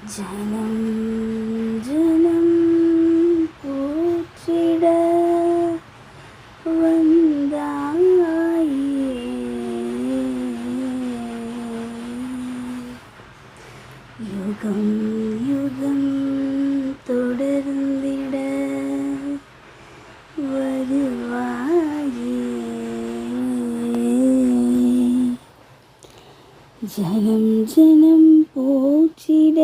ஜனம் ஜனம் போற்றிட வந்தாயே. யுகம் ஜனம் ஜனம் போற்றிட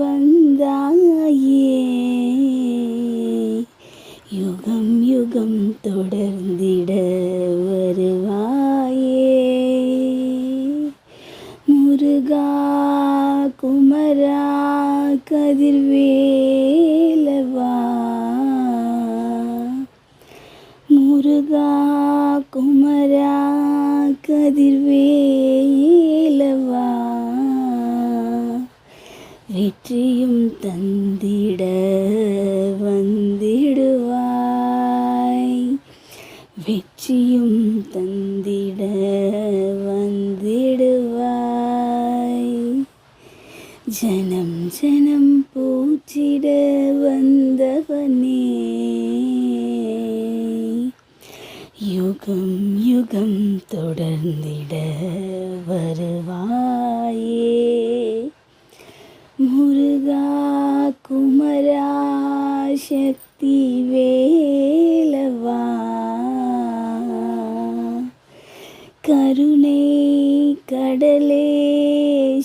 வந்தாயே. யுகம் யுகம் தொடர்ந்திட வருவாயே. முருகா குமரா கதிர்வேலவா. முருகா குமரா கதிர்வேலவா. வெற்றியும் தந்திட வந்திடுவாய். வெற்றியும் தந்திட வந்திடுவாய். ஜனம் ஜனம் பூச்சிட வந்தவனே யுகம் யுகம் தொடர்ந்திட வருவாயே முருகா குமரா சக்தி வேலவா கருணை கடலே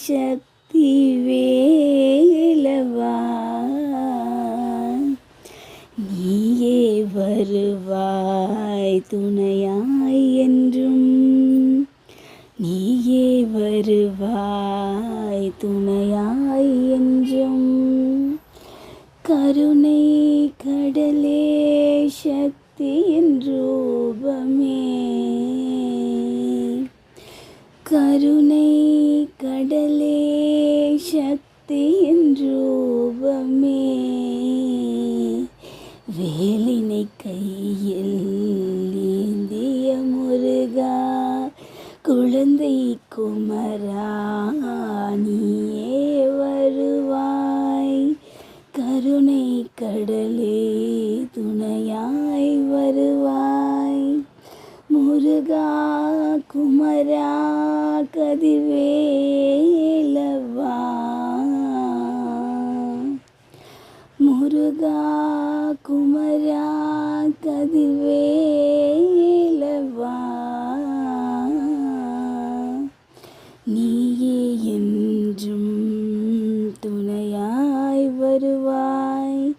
சக்தி வேலவா நீயே வருவாய் துணையாய் என்றும். நீயே வருவாய் துணையாய் என்றும். கருணை கடலே சக்தியின் ரூபமே. கருணை கடலே சக்தியின் ரூபமே. வேலை குழந்தை குமரா நீயே வருவாய். கருணை கடலே துணையாய் வருவாய். முருகா குமரா கதிவேலவா முருகா குமரா நீயே என்றும் துணையாய் வருவாய்.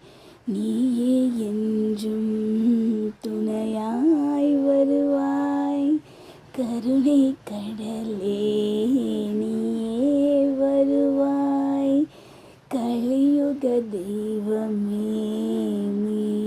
நீயே என்றும் துணையாய் வருவாய். கருணை கடலே நீயே வருவாய். கலியுக தெய்வமே நீ